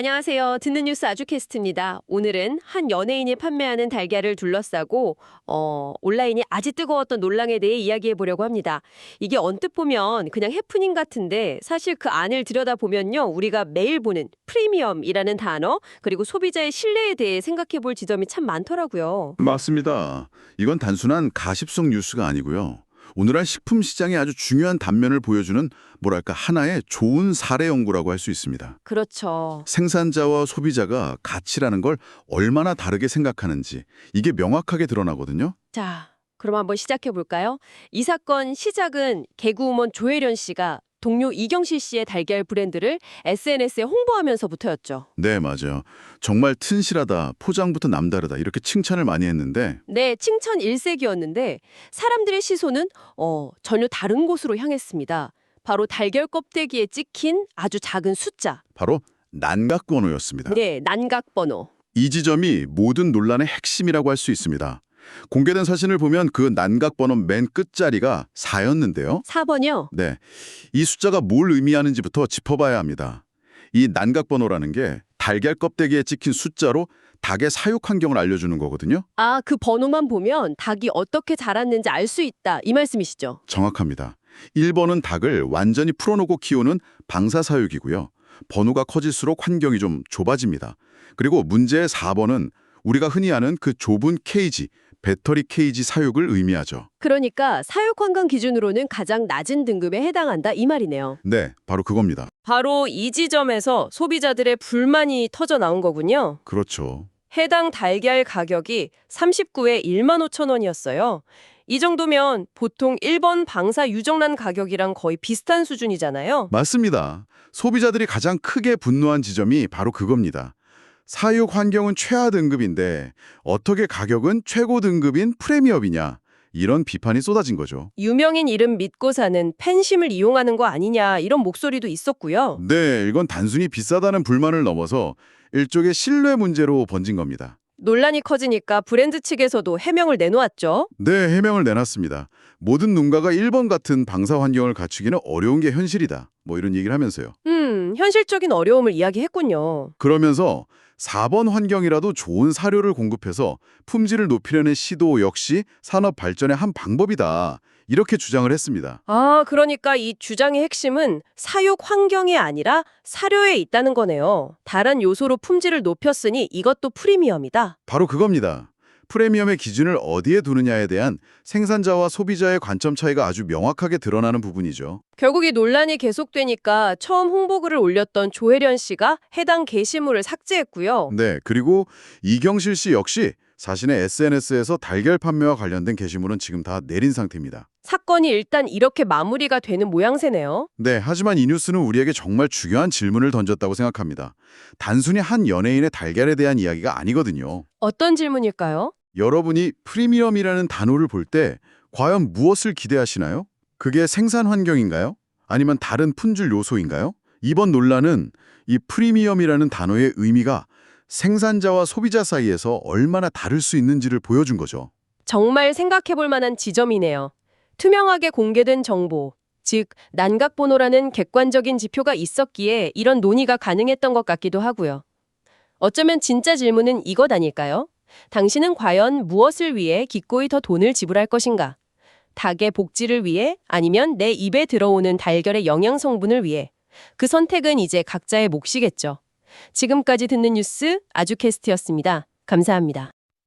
안녕하세요. 듣는 뉴스 아주캐스트입니다. 오늘은 한 연예인이 판매하는 달걀을 둘러싸고 어, 온라인이 아주 뜨거웠던 논란에 대해 이야기해 보려고 합니다. 이게 언뜻 보면 그냥 해프닝 같은데 사실 그 안을 들여다보면요. 우리가 매일 보는 프리미엄이라는 단어 그리고 소비자의 신뢰에 대해 생각해 볼 지점이 참 많더라고요. 맞습니다. 이건 단순한 가십성 뉴스가 아니고요. 오늘날 식품 시장의 아주 중요한 단면을 보여주는 뭐랄까 하나의 좋은 사례 연구라고 할 수 있습니다. 그렇죠. 생산자와 소비자가 가치라는 걸 얼마나 다르게 생각하는지 이게 명확하게 드러나거든요. 자, 그럼 한번 시작해 볼까요? 이 사건 시작은 개그우먼 조혜련 씨가 동료 이경실 씨의 달걀 브랜드를 SNS에 홍보하면서부터였죠. 네, 맞아요. 정말 튼실하다, 포장부터 남다르다 이렇게 칭찬을 많이 했는데 네, 칭찬 일색이었는데 사람들의 시선은 어, 전혀 다른 곳으로 향했습니다. 바로 달걀 껍데기에 찍힌 아주 작은 숫자. 바로 난각번호였습니다. 네, 난각 번호. 이 지점이 모든 논란의 핵심이라고 할 수 있습니다. 공개된 사진을 보면 그 난각 번호 맨 끝자리가 4였는데요. 4번이요. 네, 이 숫자가 뭘 의미하는지부터 짚어봐야 합니다. 이 난각 번호라는 게 달걀 껍데기에 찍힌 숫자로 닭의 사육 환경을 알려주는 거거든요. 아, 그 번호만 보면 닭이 어떻게 자랐는지 알 수 있다. 이 말씀이시죠? 정확합니다. 1번은 닭을 완전히 풀어놓고 키우는 방사사육이고요. 번호가 커질수록 환경이 좀 좁아집니다. 그리고 문제의 4번은 우리가 흔히 아는 그 좁은 케이지, 배터리 케이지 사육을 의미하죠. 그러니까 사육 환경 기준으로는 가장 낮은 등급에 해당한다 이 말이네요. 네, 바로 그겁니다. 바로 이 지점에서 소비자들의 불만이 터져 나온 거군요. 그렇죠. 해당 달걀 가격이 39에 1만 5천 원이었어요. 이 정도면 보통 1번 방사 유정란 가격이랑 거의 비슷한 수준이잖아요. 맞습니다. 소비자들이 가장 크게 분노한 지점이 바로 그겁니다. 사육 환경은 최하 등급인데 어떻게 가격은 최고 등급인 프리미엄이냐 이런 비판이 쏟아진 거죠. 유명인 이름 믿고 사는 팬심을 이용하는 거 아니냐 이런 목소리도 있었고요. 네, 이건 단순히 비싸다는 불만을 넘어서 일종의 신뢰 문제로 번진 겁니다. 논란이 커지니까 브랜드 측에서도 해명을 내놓았죠. 네, 해명을 내놨습니다. 모든 농가가 1번 같은 방사 환경을 갖추기는 어려운 게 현실이다. 뭐 이런 얘기를 하면서요. 음, 현실적인 어려움을 이야기했군요. 그러면서 4번 환경이라도 좋은 사료를 공급해서 품질을 높이려는 시도 역시 산업 발전의 한 방법이다. 이렇게 주장을 했습니다. 아, 그러니까 이 주장의 핵심은 사육 환경이 아니라 사료에 있다는 거네요. 다른 요소로 품질을 높였으니 이것도 프리미엄이다. 바로 그겁니다. 프리미엄의 기준을 어디에 두느냐에 대한 생산자와 소비자의 관점 차이가 아주 명확하게 드러나는 부분이죠. 결국 이 논란이 계속되니까 처음 홍보글을 올렸던 조혜련 씨가 해당 게시물을 삭제했고요. 네, 그리고 이경실 씨 역시 자신의 SNS에서 달걀 판매와 관련된 게시물은 지금 다 내린 상태입니다. 사건이 일단 이렇게 마무리가 되는 모양새네요. 네, 하지만 이 뉴스는 우리에게 정말 중요한 질문을 던졌다고 생각합니다. 단순히 한 연예인의 달걀에 대한 이야기가 아니거든요. 어떤 질문일까요? 여러분이 프리미엄이라는 단어를 볼 때 과연 무엇을 기대하시나요? 그게 생산 환경인가요? 아니면 다른 품질 요소인가요? 이번 논란은 이 프리미엄이라는 단어의 의미가 생산자와 소비자 사이에서 얼마나 다를 수 있는지를 보여준 거죠. 정말 생각해 볼 만한 지점이네요. 투명하게 공개된 정보, 즉 난각번호라는 객관적인 지표가 있었기에 이런 논의가 가능했던 것 같기도 하고요. 어쩌면 진짜 질문은 이것 아닐까요? 당신은 과연 무엇을 위해 기꺼이 더 돈을 지불할 것인가? 닭의 복지를 위해 아니면 내 입에 들어오는 달걀의 영양 성분을 위해 그 선택은 이제 각자의 몫이겠죠. 지금까지 듣는 뉴스 아주캐스트였습니다. 감사합니다.